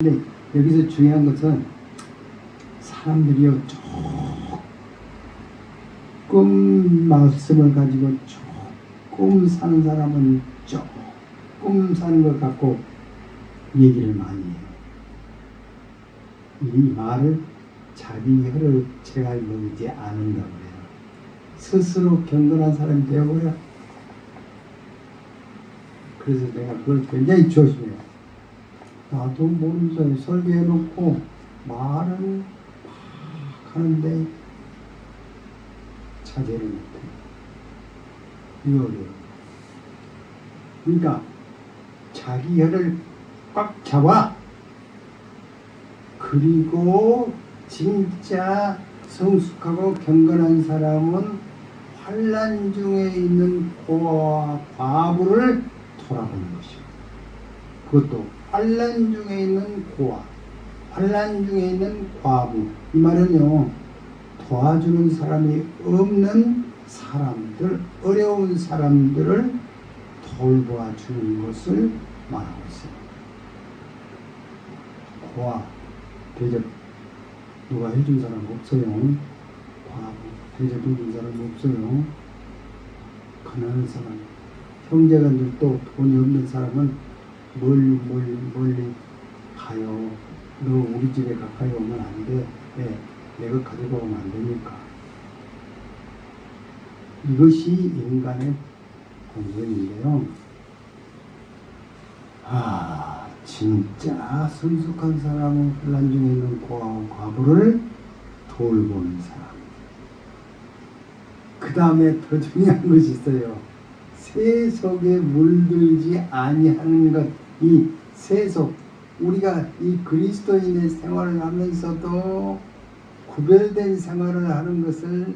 근데 여기서 중요한 것은 사람들이요 조금 말씀을 가지고 조금 사는 사람은 조금 사는 것 같고 얘기를 많이 해요. 이 말을 자기 혀를 제갈 먹이지 않는다고 그래요. 스스로 경건한 사람이 되어버려. 그래서 내가 그걸 굉장히 조심해요. 나도 모르는 사람이 설계해놓고 말을 막 하는데 자제를 못해. 이거 어려워. 그러니까 자기 혀를 꽉 잡아. 그리고 진짜 성숙하고 경건한 사람은 환란 중에 있는 고아와 과부를 돌아보는 것이요. 그것도 환란 중에 있는 고아, 환란 중에 있는 과부. 이 말은요, 도와주는 사람이 없는 사람들, 어려운 사람들을 돌보아 주는 것을 말하고 있어요. 고아, 대접, 누가 해준 사람 없어요. 과부, 대접해준 사람 없어요. 가난한 사람, 형제간들도 돈이 없는 사람은 멀리 멀리 멀리 가요. 너 우리 집에 가까이 오면 안 돼. 왜? 내가 가지고 오면 안 되니까. 이것이 인간의 본성인데요. 아, 진짜 성숙한 사람은 혼란 중에 있는 과부를 돌보는 사람. 그 다음에 더 중요한 것이 있어요. 세속에 물들지 아니하는 것. 이 세속, 우리가 이 그리스도인의 생활을 하면서도 구별된 생활을 하는 것을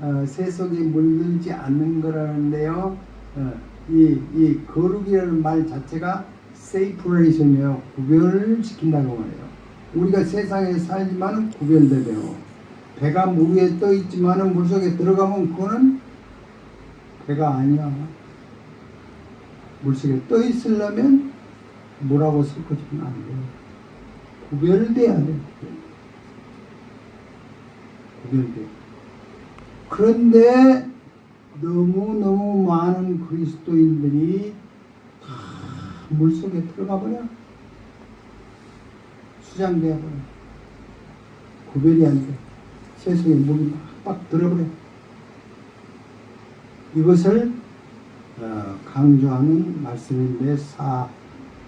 어, 세속에 물들지 않는 거라는데요. 어, 이, 이 거룩이라는 말 자체가 세이프레이션이에요. 구별을 시킨다고 말해요. 우리가 세상에 살지만 구별되대요. 배가 물 위에 떠 있지만은 물 속에 들어가면 그거는 배가 아니야. 물 속에 떠 있으려면 뭐라고 섞어주면 안 돼. 구별돼야 돼. 구별돼. 그런데 너무너무 많은 그리스도인들이 다 물속에 들어가 버려. 수장되어 버려. 구별이 안 돼. 세상에 물이 빡빡 들어버려. 이것을 어, 강조하는 말씀인데 사,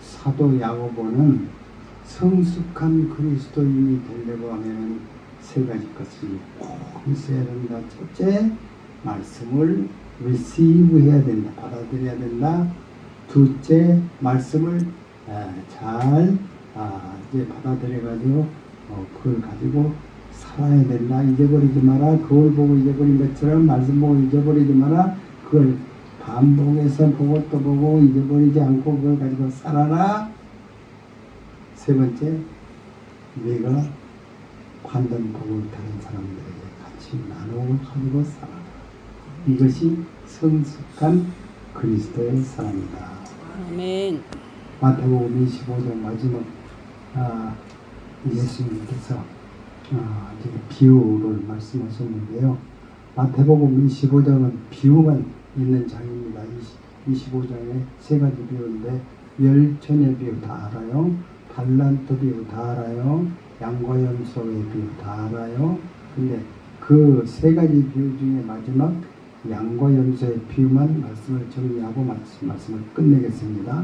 사도 야고보는 성숙한 그리스도인이 되려고 하면 세 가지 것이 꼭 있어야 된다. 첫째, 말씀을 receive 해야 된다. 받아들여야 된다. 둘째, 말씀을 어, 잘 아, 이제 받아들여가지고 어, 그걸 가지고 살아야 된다. 잊어버리지 마라. 그걸 보고 잊어버린 것처럼 말씀 보고 잊어버리지 마라. 그걸 반복해서 보고 또 보고 잊어버리지 않고 그걸 가지고 살아라. 세 번째, 네가 관던 복을 다른 사람들에게 같이 나누어 가지고 살아라. 이것이 성숙한 그리스도의 사람이다. 아멘. 마태복음 25장 마지막 아, 예수님께서 아, 비유를 말씀하셨는데요. 마태복음 25장은 비유만 있는 장입니다. 25장에 세 가지 비유인데 열천의 비유 다 알아요. 달란트 비유 다 알아요. 양과 염소의 비유 다 알아요. 근데 그 세 가지 비유 중에 마지막 양과 염소의 비유만 말씀을 정리하고 말씀, 말씀을 끝내겠습니다.